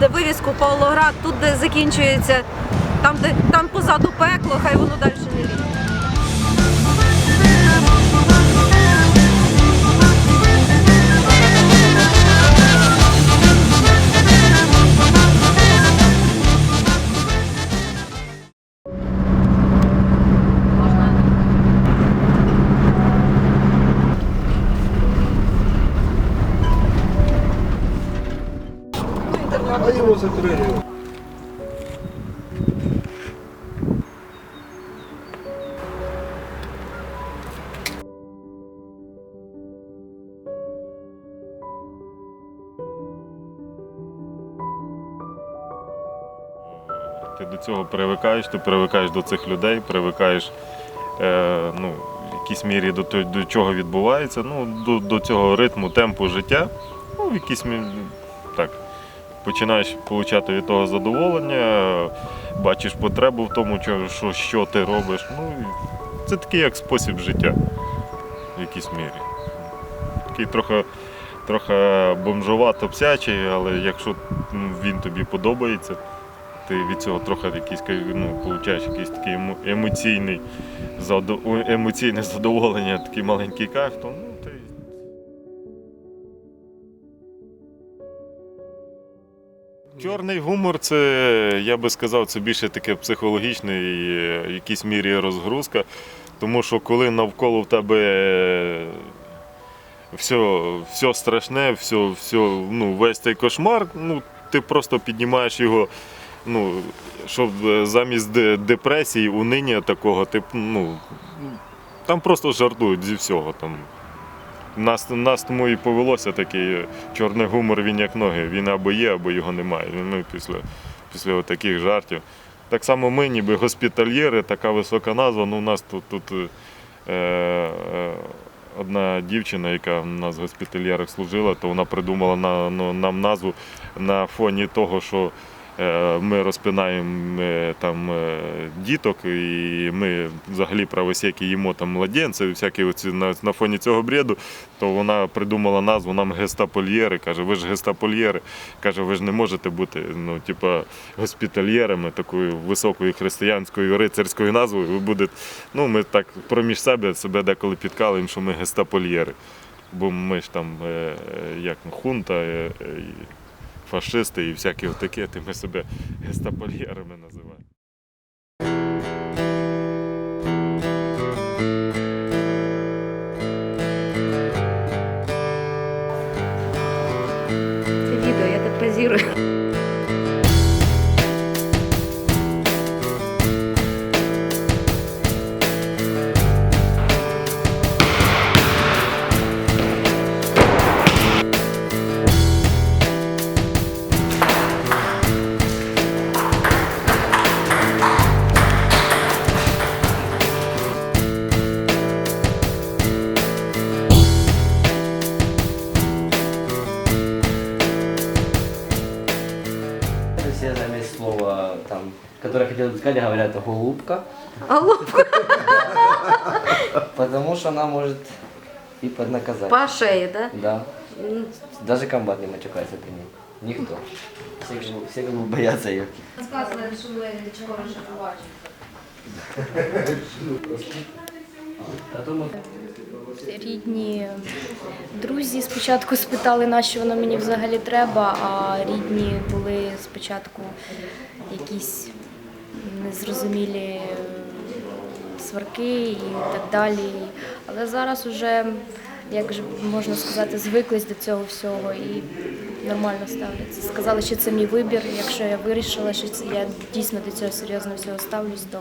де вивіску Павлоград, тут де закінчується, там, де там позаду пекло, хай воно далі не лізе. А его закрыли. Ти до цього привикаєш, ти привикаєш до цих людей, привикаєш е, ну, в якійсь мірі до, того, до чого відбувається, ну, до, до цього ритму, темпу життя. Ну, в якійсь мірі, так, починаєш отримати від того задоволення, бачиш потребу в тому, що, що, ти робиш. Ну, це такий як спосіб життя в якійсь мірі. Такий трохи, трохи бомжовато псячий, але якщо він тобі подобається, ти від цього трохи якийсь ну, получаєш якийсь такий емоційний, емоційне задоволення, такий маленький кайф, то ну, Чорний гумор це, я би сказав, це більше таке психологічний, е, в якійсь мірі розгрузка. Тому що коли навколо в тебе е, все, все страшне, все, все, ну, весь цей кошмар, ну, ти просто піднімаєш його, ну, щоб е, замість депресії, униння такого, ти, ну, там просто жартують зі всього. Там. Нас, нас тому і повелося такий чорний гумор, він як ноги. Він або є, або його немає. Ми після, після таких жартів. Так само ми, ніби госпітальєри, така висока назва. Ну, у нас тут, тут е, е, одна дівчина, яка в нас в госпітальєрах служила, то вона придумала на, ну, нам назву на фоні того, що ми розпинаємо е, там е, діток, і ми взагалі правосеки їмо там младенців, всякі оці, на, на фоні цього бреду, то вона придумала назву нам гестапольєри. Каже, ви ж гестапольєри. Каже, ви ж не можете бути ну, типа, госпітальєрами такою високою християнською рицарською назвою. Ви будете, ну, ми так проміж себе себе деколи підкалуємо, що ми гестапольєри. Бо ми ж там е, е, як хунта, е, е, фашисти і всякі отакі, ми себе гестапольєрами називаємо. Це відео, я так позірую. замесь слова, там, которое хотел бы сказать, говорят голубка, Алло, потому что она может и под наказание. по шеї, да? Да. М, Даже комбат не матюкается при ней. Никто. Все, как бы- все как бы боятся ее. Сказали, що ми скоро ще побачимо. Рідні друзі спочатку спитали, на що воно мені взагалі треба, а рідні були спочатку якісь незрозумілі сварки і так далі. Але зараз вже, як же можна сказати, звиклись до цього всього і нормально ставляться. Сказали, що це мій вибір. Якщо я вирішила, що це я дійсно до цього серйозно всього ставлюсь, то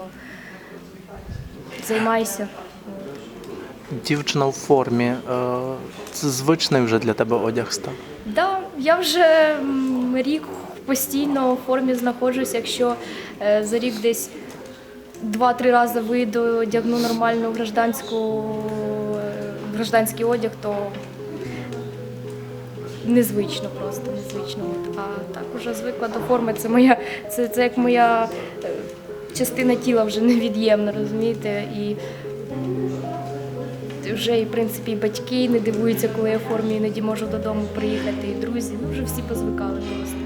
займайся. Дівчина в формі. е, Це звичний вже для тебе одяг став. Да, я вже рік постійно у формі знаходжусь. Якщо е, за рік десь два-три рази вийду, одягну нормальну гражданську е, гражданський одяг, то незвично просто, незвично. А так уже звикла до форми. Це моя, це, це як моя частина тіла вже невід'ємна, розумієте? І вже і в принципі і батьки не дивуються, коли я в формі іноді можу додому приїхати, і друзі. Ну вже всі позвикали просто.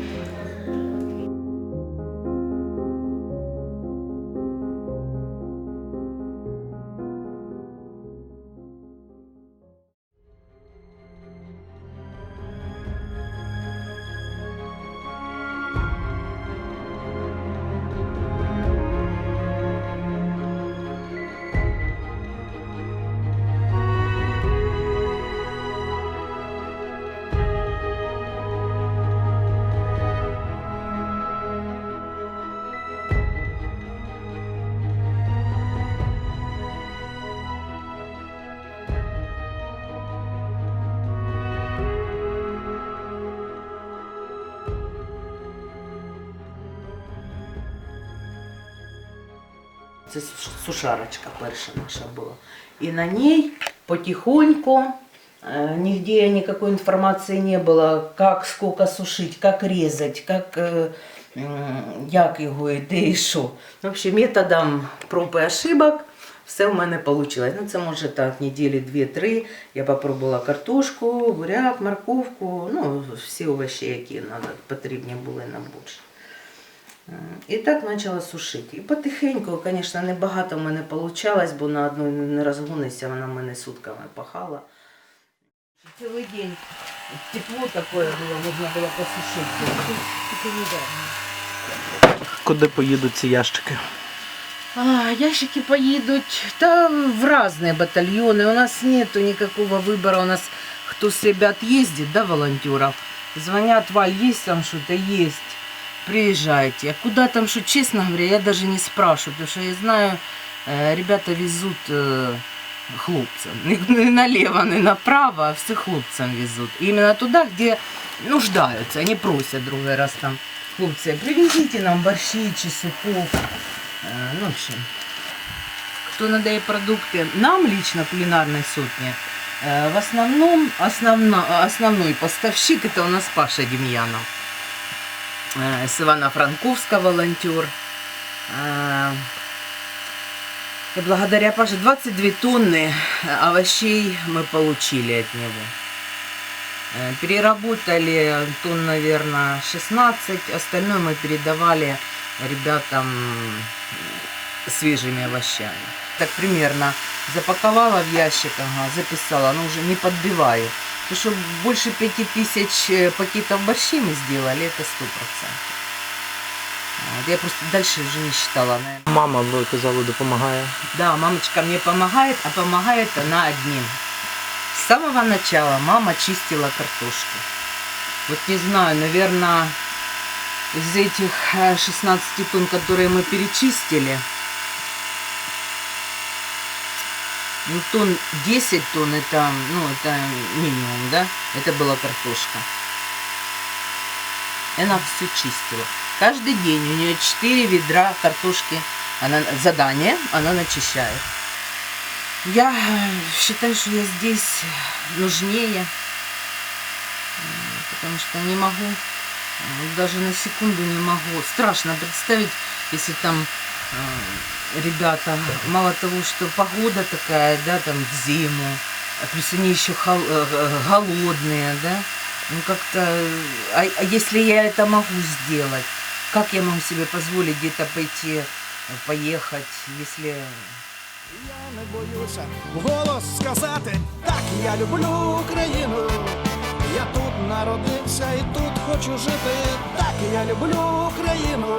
Це су- сушарочка перша наша була. І на ній потихоньку, э, нигде никакой информации не было, как, сколько сушить, как резать, как, э, м, як його, і де і що. В общем, методом проб і ошибок все в мене вийшло. Ну, це може так, неділі дві-три. Я попробувала картошку, буряк, морковку, ну, всі овочі, які надо, потрібні були нам більше. І так почала сушити. І потихеньку, звісно, небагато в мене вийшло, бо на одну не розгонися, вона в мене сутками пахала. Цілий день тепло таке було, можна було посушити. Куди поїдуть ці ящики? А, ящики поедут да, в разные батальоны. У нас нету никакого выбора. У нас кто с ребят ездит, да, волонтеров, звонят, Валь, есть там что-то? Есть. Приезжайте. А куда там что, честно говоря, я даже не спрашиваю, потому что я знаю, э, ребята везут э, хлопцам. Ни налево, ни направо, а все хлопцам везут. И именно туда, где нуждаются. Они просят другой раз там, хлопцы, привезите нам борщи, чесуков. Э, Ну, в общем, кто надает продукты нам лично кулинарной сотне, э, в основном основно, основной поставщик это у нас Паша Демьянов. Э, С Ивано-Франковска волонтер. Э, И благодаря Паше 22 тонны э, овощей мы получили от него. Переработали тонн, наверное, 16. Остальное мы передавали ребятам свежими овощами. Так примерно запаковала в ящик, ага, записала, но уже не подбиваю. Потому что больше пяти тысяч э, пакетов борщей мы сделали, это сто процентов. Вот, Я просто дальше уже не считала. наверное. Мама, ви казали, допомагає. Да, мамочка мне помогает, а помогает она одним. С самого начала мама чистила картошку. Вот не знаю, наверное, из этих э, 16 тонн, которые мы перечистили, ну, тонн 10 тонн, это, ну, это минимум, да? Это была картошка. Она все чистила. Каждый день у нее 4 ведра картошки. Она, задание, она начищает. Я считаю, что я здесь нужнее, потому что не могу, даже на секунду не могу. Страшно представить, если там ребята, мало того, что погода такая, да, там в зиму, а плюс они еще хол- э, э, голодные, да, ну как-то, э, а, а если я это могу сделать, как я могу себе позволить где-то пойти, э, поехать, если Я не боюся вголос сказати, так я люблю Україну. Я тут народився і тут хочу жити. Так я люблю Україну.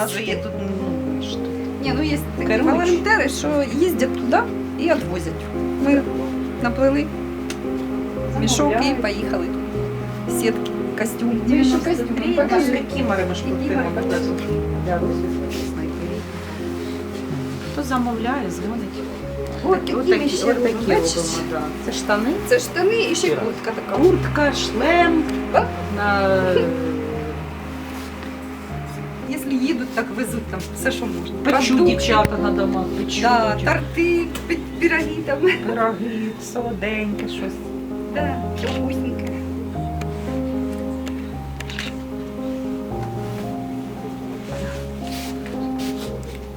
Позвона же є тут. ну, що. Ні, ну є такі волонтери, що їздять туди і відвозять. Ми наплели мішок і поїхали. Сітки, костюм. Покажи, кімери ми ж купимо. Хто замовляє, дзвонить. Ось Такі- отакі Бачиш? Це штани, Це штани і ще куртка така. куртка, шлем. На... Їдуть, так везуть там все, що можна. Печу Продукти, дівчата на домах, печу. Да, торти, пі- пироги там. Пироги, солоденьке щось. Да, все вкусненьке.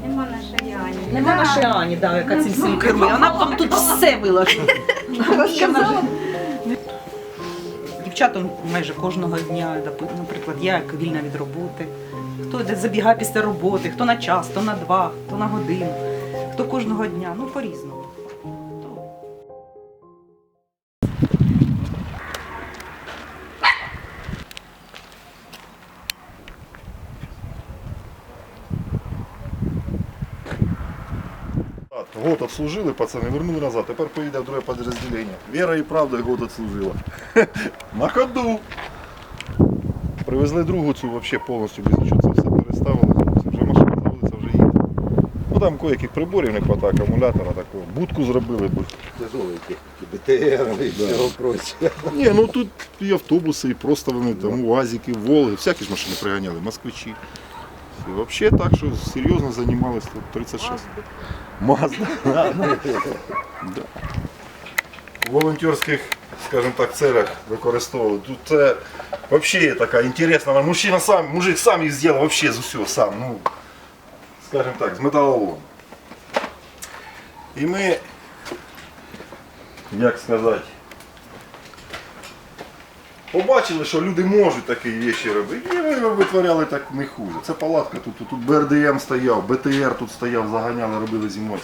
Нема нашої Ані. Нема нашої Ані, да, яка цим всім керує. Вона б вам тут все виложила. Розказала. Дівчата майже кожного дня, допу- наприклад, я як вільна від роботи. Хто де забігає після роботи, хто на час, хто на два, хто на годину, хто кожного дня, ну по-різному. Год отслужили, пацаны, вернули назад. Тепер поїде в друге підрозділення. Віра і правда год отслужила. На ходу. Привезли другу цю взагалі повністю без нічого. Це все переставили. хлопці. Вже машина заводиться, вже їде. Ну там кое-яких приборів не хватає, акумулятора такого. Будку зробили. Техники, БТР и всего прочего. Ні, ну тут і автобуси, і просто вони там УАЗики, Волги, всякі ж машини приганяли, москвичі. І взагалі так, що серйозно займалися тут 36. Мазда. Да. В волонтерських, скажімо так, целях використовували. Тут це взагалі така інтересна. Мужчина сам, мужик сам їх зробив взагалі з усього сам. Ну, скажімо так, з металолому. І ми, як сказати, Побачили, що люди можуть такі речі робити, і ми витворяли так не хуже. Це палатка, тут, тут, тут БРДМ стояв, БТР тут стояв, заганяли, робили зимою.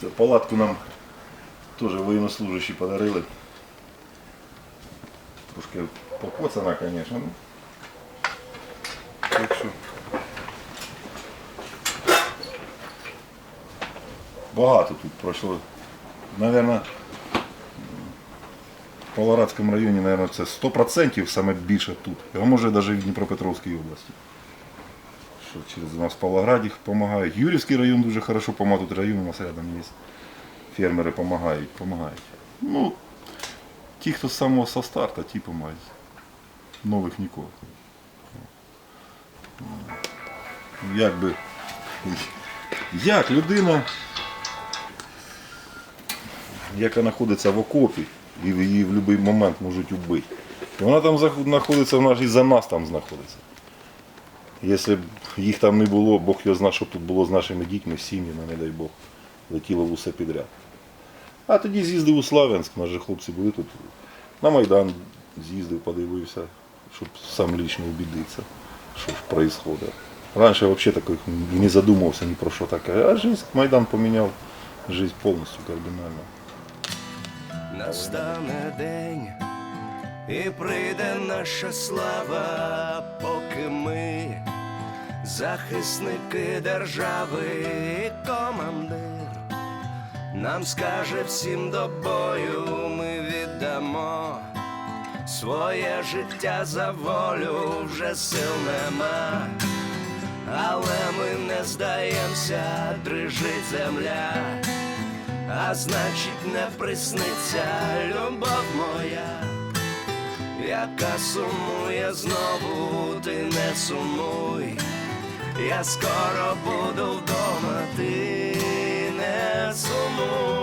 Це палатку нам теж воєннослужащі подарили. Трошки покоцана, звісно. Ну. Так що. Багато тут пройшло. Наверно, в Павлоградському районі, мабуть, це 100% саме більше тут. А може навіть в Дніпропетровській області. Що через нас в Павлограді допомагають. Юрівський район дуже хорошо допомагає, тут район у нас рядом є. Фермери допомагають, допомагають. Ну, ті, хто з самого со старта, ті допомагають. Нових нікого. Як би. Як людина, яка знаходиться в окопі, і її в будь-який момент можуть вбити. І вона там знаходиться, вона ж і за нас там знаходиться. Якщо б їх там не було, Бог його знає, що б тут було з нашими дітьми, сім'ями, не дай Бог, летіло в усе підряд. А тоді з'їздив у Славянськ, наші хлопці були тут. На Майдан з'їздив, подивився, щоб сам лічно убідитися, що ж відбувається. Раніше взагалі таких не задумувався ні про що таке. А життя Майдан поміняв життя повністю кардинально. Настане день і прийде наша слава, поки ми захисники держави, і командир нам скаже всім до бою, ми віддамо своє життя за волю, вже сил нема. Але ми не здаємося, дрижить земля а значить не присниться любов моя, яка сумує знову, ти не сумуй, я скоро буду вдома, ти не сумуй,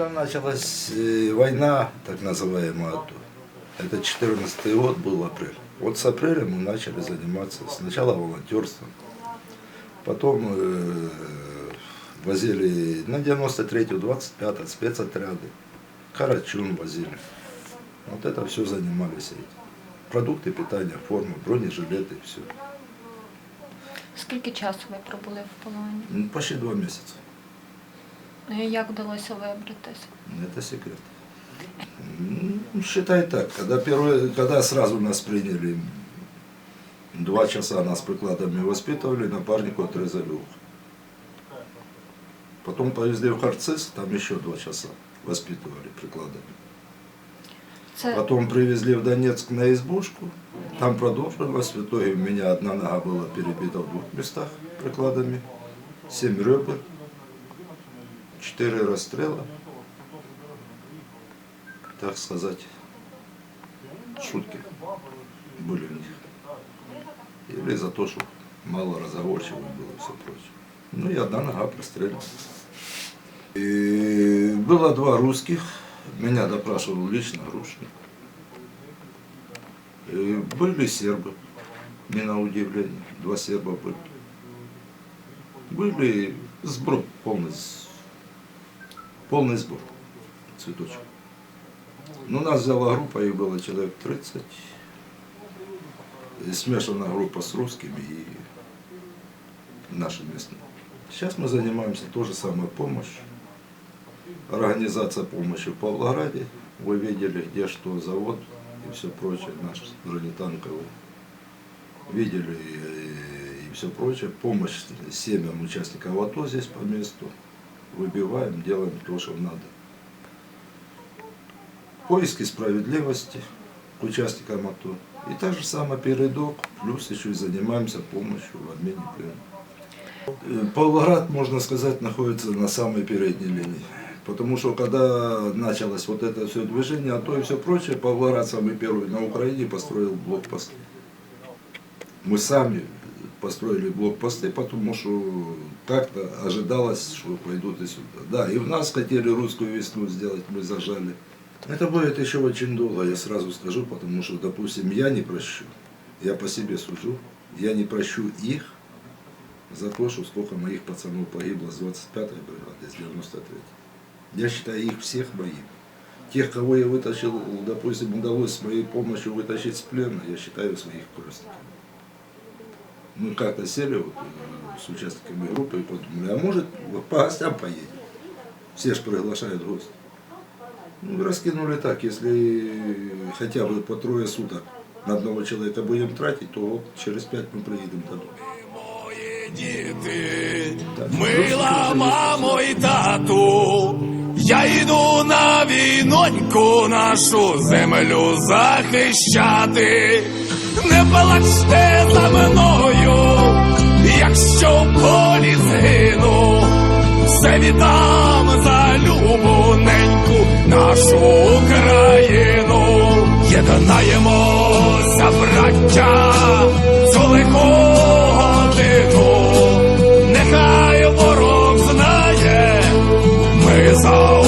Когда началась э, война, так называемая, то это 14 год был апрель. Вот с апреля мы начали заниматься сначала волонтерством, потом э, возили на 93-ю, 25 спецотряды, Карачун возили. Вот это все занимались этим. Продукты питания, форма, бронежилеты, все. Скільки часу ви пробули в полоні? Ну, Почти два месяца. Ну, Як вдалося вибратися? Это секрет. Ну, Считай так, когда, первые, когда сразу нас приняли, два часа нас прикладами воспитывали, напарнику отрезали ухо. Потом повезли в Харцис, там еще два часа воспитывали прикладами. Це Потом привезли в Донецк на избушку, там продолжилось. В итоге у меня одна нога была перебита в двух местах прикладами, семь ребер, четыре расстрела. Так сказать, шутки были у них. Или за то, что мало разговорчивых было все прочее. Ну и одна нога прострелена. И было два русских, меня допрашивал лично. И были сербы, не на удивление, два серба были. Были сбор, полный, с- полный сбор, цветочек. Ну, нас взяла группа, их было человек 30. И смешанная группа с русскими и наши местные. Сейчас мы занимаемся той же самой помощью. Организация помощи в Павлограде. Вы видели, где что, завод и все прочее, наш бронетанковый. Видели и, и все прочее. Помощь семьям участников АТО здесь по месту. Выбиваем, делаем то, что надо. Поиски справедливости к участникам АТО. И так же самое передок, плюс еще и занимаемся помощью в обмене пленных. Э, Павлоград, можно сказать, находится на самой передней линии. Потому что когда началось вот это все движение, а то и все прочее, Павлоград самый первый на Украине построил блокпосты. Мы сами построили блокпосты, потому что как-то ожидалось, что пойдут и сюда. Да, и в нас хотели русскую весну сделать, мы зажали. Это будет еще очень долго, я сразу скажу, потому что, допустим, я не прощу, я по себе сужу, я не прощу их за то, что сколько моих пацанов погибло с 25-й бригады, с 93-й. Я считаю, их всех моих. Тех, кого я вытащил, допустим, удалось с моей помощью вытащить с плена, я считаю своих крестниками Мы как-то сели вот, э, с участниками группы и подумали, а может по гостям поедем? Все же приглашают гостей. Ну, раскинули так, если хотя бы по трое суток на одного человека будем тратить, то вот через пять мы приедем домой. діти, мила мамо і тату, я йду на війноньку нашу землю захищати. Не плачте за мною, якщо в полі згину, все віддам за любу неньку нашу Україну. Єднаємося, браття, цю лиху годину. Нехай ворог знає, ми за